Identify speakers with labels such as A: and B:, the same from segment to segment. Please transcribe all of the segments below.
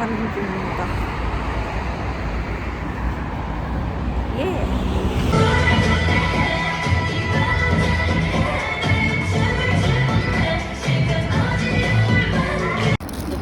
A: 가는 중입니다. 예.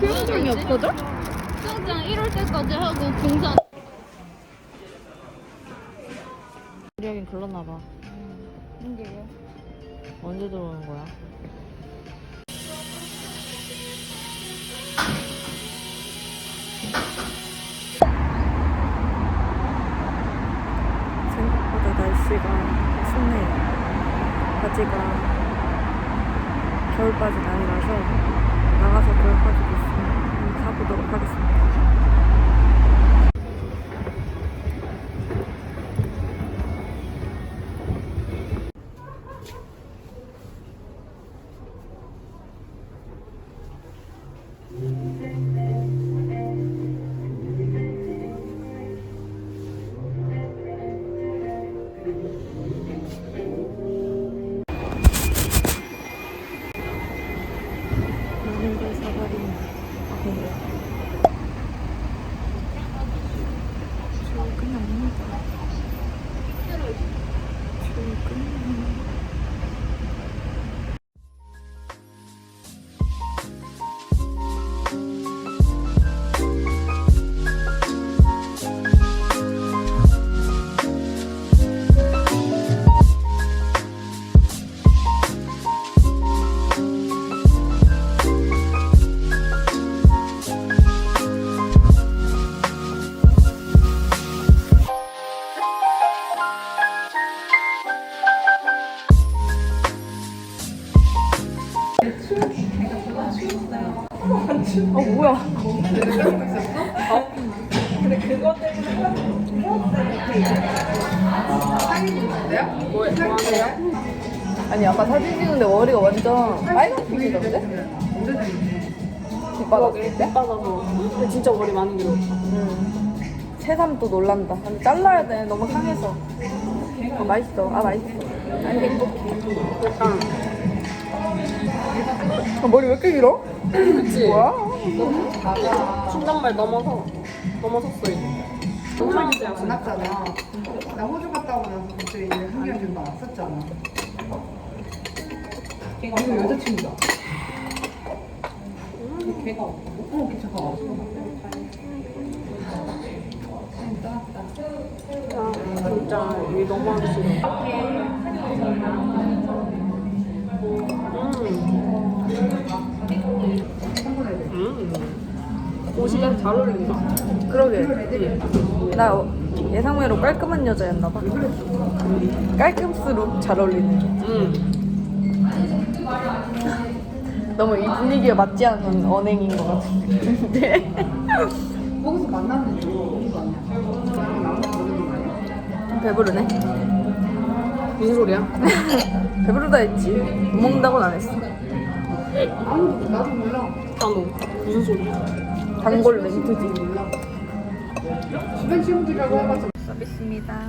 A: 표정이
B: 없거든? 평장 1월 때까지 하고 공장
A: 우리 하 글렀나봐
B: 힘들게
A: 언제 들어오는 거야? 생각보다 날씨가 춥네요. 바지가 겨울바지는 아니라서 나가서 겨울바지도 있으면 사보도록 하겠습니다. 아니 아까 사진 찍는데 머리가 완전 빨간색이던데? 뒷바닥 때?
C: 빠져서 근데 진짜 머리 많이 길어
A: 응. 새삼 또 놀란다. 근데 잘라야 돼. 너무 상해서. 어, 맛있어. 아 맛있어. 아니 행복해.
C: 약간
A: 아, 머리 왜 이렇게 길어?
C: 그치
A: 뭐야?
C: 중단발 넘어서 넘어섰어 이제 약간
D: 만났잖아. 나 호주 갔다 오고 나서 그때 이제 한경 좀 왔었잖아. 이거 여자친구다. 걔가 없고? 어, 걔 잠깐 왔어.
C: 아, 진짜 이게 너무 하기 싫어 음. 옷이랑 잘 어울린다
A: 그러게. 나 어, 예상외로 깔끔한 여자였나 봐. 깔끔스럽 잘 어울리는.
C: 음.
A: 너무 이 분위기에 맞지 않는 언행인 것 같은데.
D: 거기서 만났는데 거 아니야?
A: 배부르네.
C: 무슨 소리야?
A: 배부르다 했지. 못 먹는다고는 안 했어.
D: 아니, 나도 몰라.
C: 단호 무슨 소리야?
A: 단골 멘트지. 서비스입니다.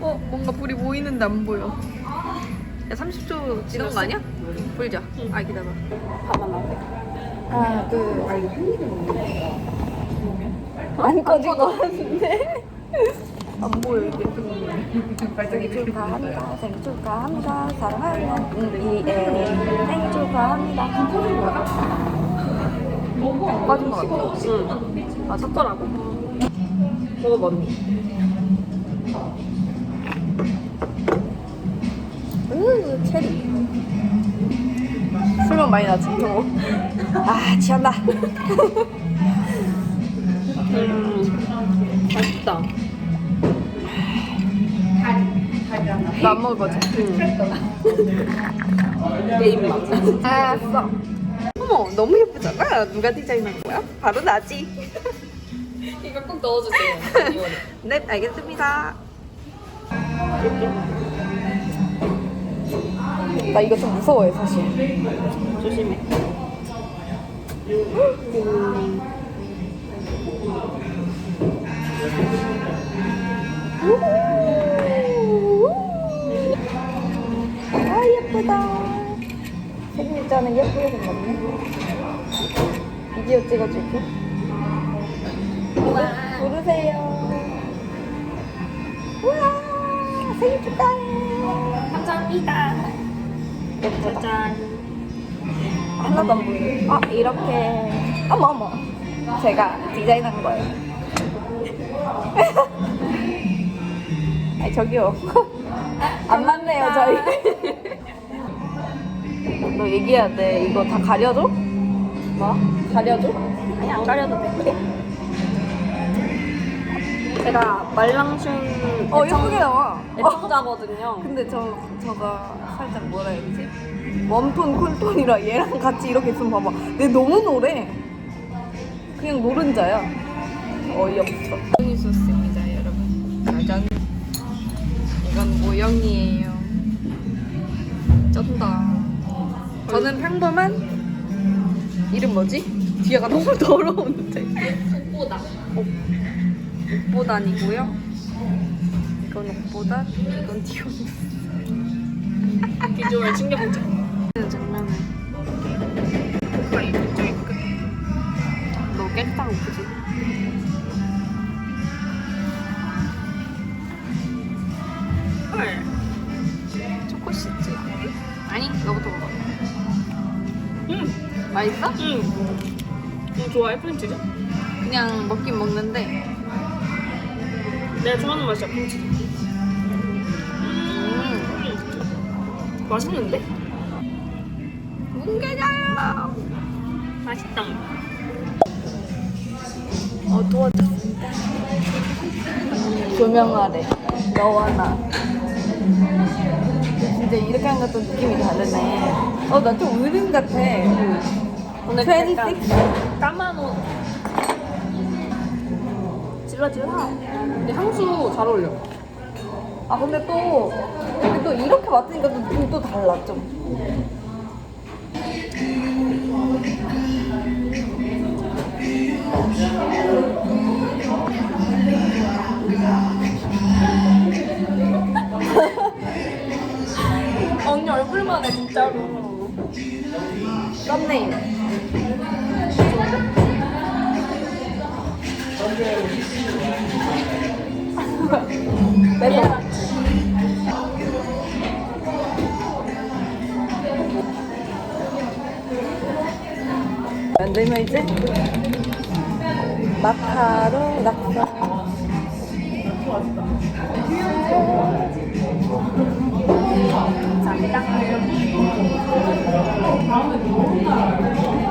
A: 어, 뭔가 불이 보이는데 안 보여. 야, 30초 지난 거 아니야? 불자. 아, 기다려. 하나, 둘.
D: 아.
A: 안 꺼진 거 같은데? 안 보여, 이게. 생일 축하합니다. 생일 축하합니다. 사랑하는 우리의 생일 축하합니다. 꺼진 거 같아?
C: 응 맞았더라고 먹어봐 언니
A: 으, 체리. 술만 많이 나지, 경호. 아, 취한다.
C: 음 맛있다
A: 너안 먹을 거지?
C: 내 입맛
A: 알았어. 어머, 너무 예쁘 잖아. 누가 디자인한 거야? 바로 나지.
C: 이거 꼭 넣어주세요
A: 네, 알겠습니다. 나 이거 좀 무서워해, 사실.
C: 조심해
A: 아, 예쁘다. 생일자는 예쁘게 생겼네. 비디오 찍어줄게. 부르세요. 우! 생일 축하해.
C: 감사합니다.
A: 예쁘다.
C: 짠.
A: 하나도 안 보이네. 아, 이렇게. 어머, 어머. 제가 디자인한 거예요. 아니, 저기요. 안 맞네요, 저희. 너 얘기해야 돼. 이거 다 가려줘? 뭐? 가려줘?
C: 아니 안 가려도 돼. 제가 말랑춘
A: 어, 예쁘게 나와. 어.
C: 애청자거든요.
A: 근데 저, 저가 살짝 뭐라 해야 되지? 웜톤, 쿨톤이라 얘랑 같이 이렇게 있으면 봐봐. 내 너무 노래. 그냥 노른자야. 어이없어. 있었습니다, 여러분. 짜잔. 이건 모형이에요. 쩐다. 저는 평범한 이름 뭐지? 뒤에가 너무 더러운데.
C: 꽃보다.
A: 옥보단이고요. 이건 옥보단, 이건 디오니스.
C: 비주얼
A: 저기 끝. 너 깨끗하고 그지? 맛있어?
C: 응. 너 좋아해 프린치즈?
A: 그냥 먹긴 먹는데.
C: 내가 좋아하는 맛이야 프린치즈.
A: 음.
C: 음. 맛있는데?
A: 뭉개져요.
C: 맛있다.
A: 어두워졌습니다. 조명아래. 너와 나. 진짜 이렇게 하는 것도 느낌이 다르네. 어, 나 좀 어른 같아.
C: 오늘
A: 26?
C: 약간 까만 옷. 질러 질러. 근데 향수 잘 어울려.
A: 아 근데 또 여기 또 이렇게 맡으니까 또 느낌이 또 달라 좀.
C: 언니 얼굴만 해 진짜로.
A: 썸네일. 안 되면 이제 마카롱 낙서. 다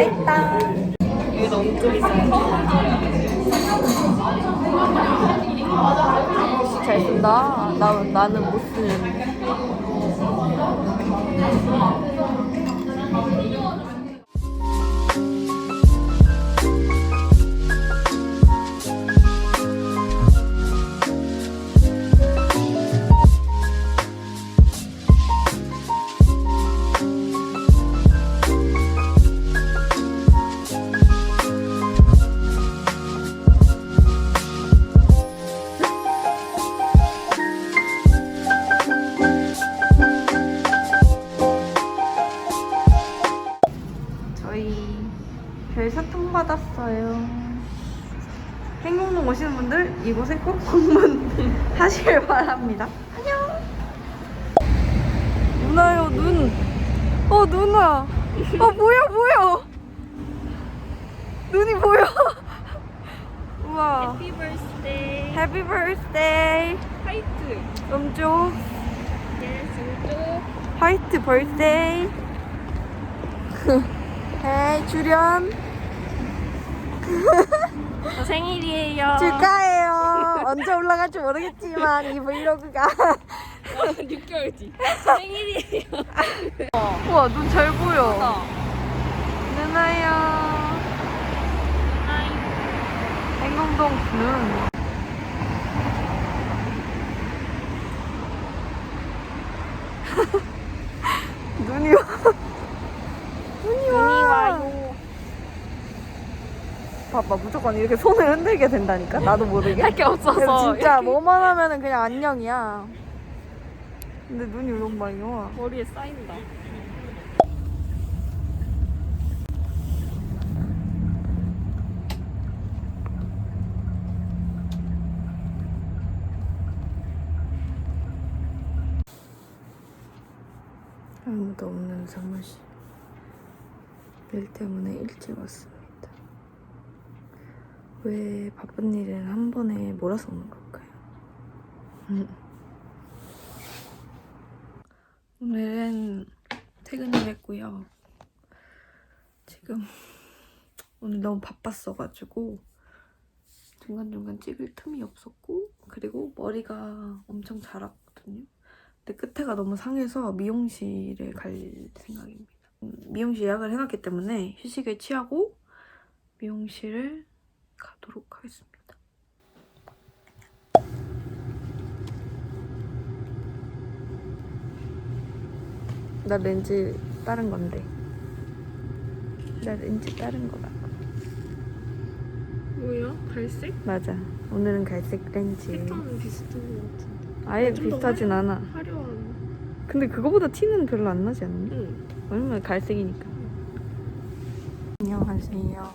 A: 있다.
C: 이게 너무 좀 있어요.
A: 글씨 잘 쓴다. 나, 나는 못 쓰는데. 오시는 분들 이곳에 꼭 방문하시길 바랍니다. 안녕. 누나요 눈. 어 누나. 어 뭐야 뭐야. 눈이 보여. 우와.
C: 해피 버스데이.
A: 해피 버스데이.
C: 화이트.
A: 음주
C: 예스
A: 화이트 벌스데이. 헤이 출연
C: 저 생일이에요.
A: 축하해요. 언제 올라갈지 모르겠지만 이 브이로그가
C: 6개월 뒤. 생일이에요.
A: 우와 눈 잘 보여. 누나야. 행궁동 눈. 눈이 봐봐 무조건 이렇게 손을 흔들게 된다니까? 나도 모르게.
C: 할 게 없어서.
A: 그래서 진짜 뭐만 하면은 그냥 안녕이야. 근데 눈이 너무 많이 와
C: 머리에 쌓인다.
A: 아무도 없는 사무실. 일 때문에 일찍 왔습니다 왜 바쁜 일은 한 번에 몰아서 오는 걸까요? 오늘은 퇴근을 했고요. 지금 오늘 너무 바빴어가지고 중간중간 찍을 틈이 없었고 그리고 머리가 엄청 자랐거든요. 근데 끝에가 너무 상해서 미용실에 갈 생각입니다. 음, 미용실 예약을 해놨기 때문에 휴식을 취하고 미용실을 가도록 하겠습니다. 나 렌즈 다른 건데. 나 렌즈 다른 거다.
C: 뭐야? 갈색?
A: 맞아. 오늘은 갈색 렌즈.
C: 색감은 비슷한 것 같은데.
A: 아예
C: 좀더
A: 비슷하진 않아.
C: 화려한.
A: 근데 그거보다 티는 별로 안 나지 않나?
C: 응.
A: 왜냐면 갈색이니까. 안녕하세요.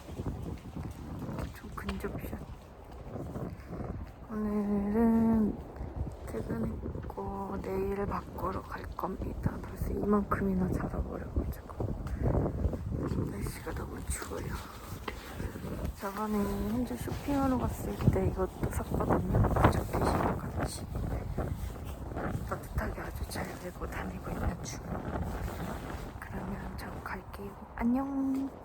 A: 저 근접샷. 오늘은 퇴근했고 내일 바꾸러 갈 겁니다. 벌써 이만큼이나 자라버려가지고 날씨가 너무 추워요. 저번에 혼자 쇼핑하러 갔을 때 이것도 샀거든요. 저티시랑 같이. 따뜻하게 아주 잘 메고 다니고 있는 중. 그러면 저 갈게요. 안녕.